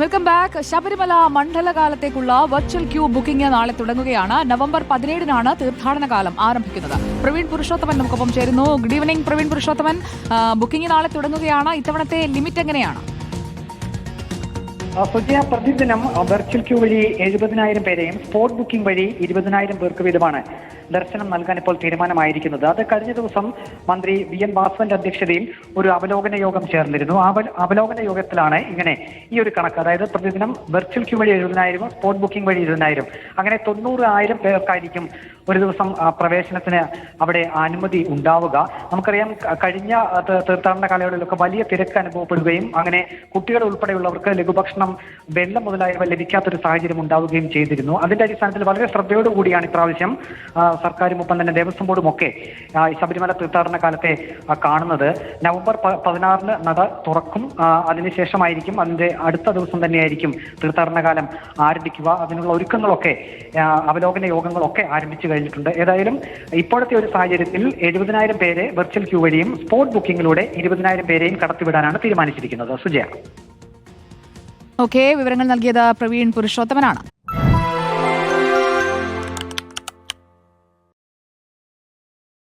Welcome back Sabarimala മണ്ഡലകാലത്തേക്കുള്ള virtual queue booking നാളെ തുടങ്ങുകയാണ്. നവംബർ പതിനേഴിനാണ് തീർത്ഥാടന കാലം ആരംഭിക്കുന്നത്. പ്രവീൺ പുരുഷോത്തമൻ നമുക്കൊപ്പം ചേരുന്നു. Good evening Praveen Purushothaman. Booking നാളെ തുടങ്ങുകയാണ്. ഇത്തവണത്തെ ലിമിറ്റ് എങ്ങനെയാണ്? പുതിയ പ്രതിദിനം വെർച്വൽ ക്യൂ വഴി എഴുപതിനായിരം പേരെയും സ്പോട്ട് ബുക്കിംഗ് വഴി ഇരുപതിനായിരം പേർക്ക് വീതമാണ്. ദർശനം നൽകാൻ ഇപ്പോൾ തീരുമാനമായിരിക്കുന്നത്. അത് കഴിഞ്ഞ ദിവസം മന്ത്രി വി എൻ വാസവന്റെ അധ്യക്ഷതയിൽ ഒരു അവലോകന യോഗം ചേർന്നിരുന്നു. അവലോകന യോഗത്തിലാണ് ഇങ്ങനെ ഈ ഒരു കണക്ക്. അതായത് പ്രതിദിനം വെർച്വൽ ക്യൂ വഴി എഴുപതിനായിരം സ്പോട്ട് ബുക്കിംഗ് വഴി ഇരുപതിനായിരം അങ്ങനെ തൊണ്ണൂറ് ആയിരം പേർക്കായിരിക്കും ഒരു ദിവസം പ്രവേശനത്തിന് അവിടെ അനുമതി ഉണ്ടാവുക. നമുക്കറിയാം കഴിഞ്ഞ തീർത്ഥാടന കാലയളവിലൊക്കെ വലിയ തിരക്ക് അനുഭവപ്പെടുകയും അങ്ങനെ കുട്ടികൾ ഉൾപ്പെടെയുള്ളവർക്ക് ലഘുഭക്ഷണം വെള്ളം മുതലായവ ലഭിക്കാത്തൊരു സാഹചര്യം ഉണ്ടാവുകയും ചെയ്തിരുന്നു. അതിന്റെ അടിസ്ഥാനത്തിൽ വളരെ ശ്രദ്ധയോടുകൂടിയാണ് ഇപ്രാവശ്യം സർക്കാരും ഒപ്പം തന്നെ ദേവസ്വം ബോർഡും ഒക്കെ ശബരിമല തീർത്ഥാടന കാലത്തെ കാണുന്നത്. നവംബർ പതിനാറിന് നട തുറക്കും. അതിനുശേഷമായിരിക്കും അതിന്റെ അടുത്ത ദിവസം തന്നെയായിരിക്കും തീർത്ഥാടന കാലം ആരംഭിക്കുക. അതിനുള്ള ഒരുക്കങ്ങളൊക്കെ അവലോകന യോഗങ്ങളൊക്കെ ആരംഭിച്ചു കഴിഞ്ഞിട്ടുണ്ട്. ഏതായാലും ഇപ്പോഴത്തെ ഒരു സാഹചര്യത്തിൽ എഴുപതിനായിരം പേരെ വെർച്വൽ ക്യൂ വഴിയും സ്പോട്ട് ബുക്കിംഗിലൂടെ ഇരുപതിനായിരം പേരെയും കടത്തിവിടാനാണ് തീരുമാനിച്ചിരിക്കുന്നത്. സുജയ. ഓക്കെ വിവരങ്ങൾ നൽകിയത് പ്രവീൺ പുരുഷോത്തമനാണ്.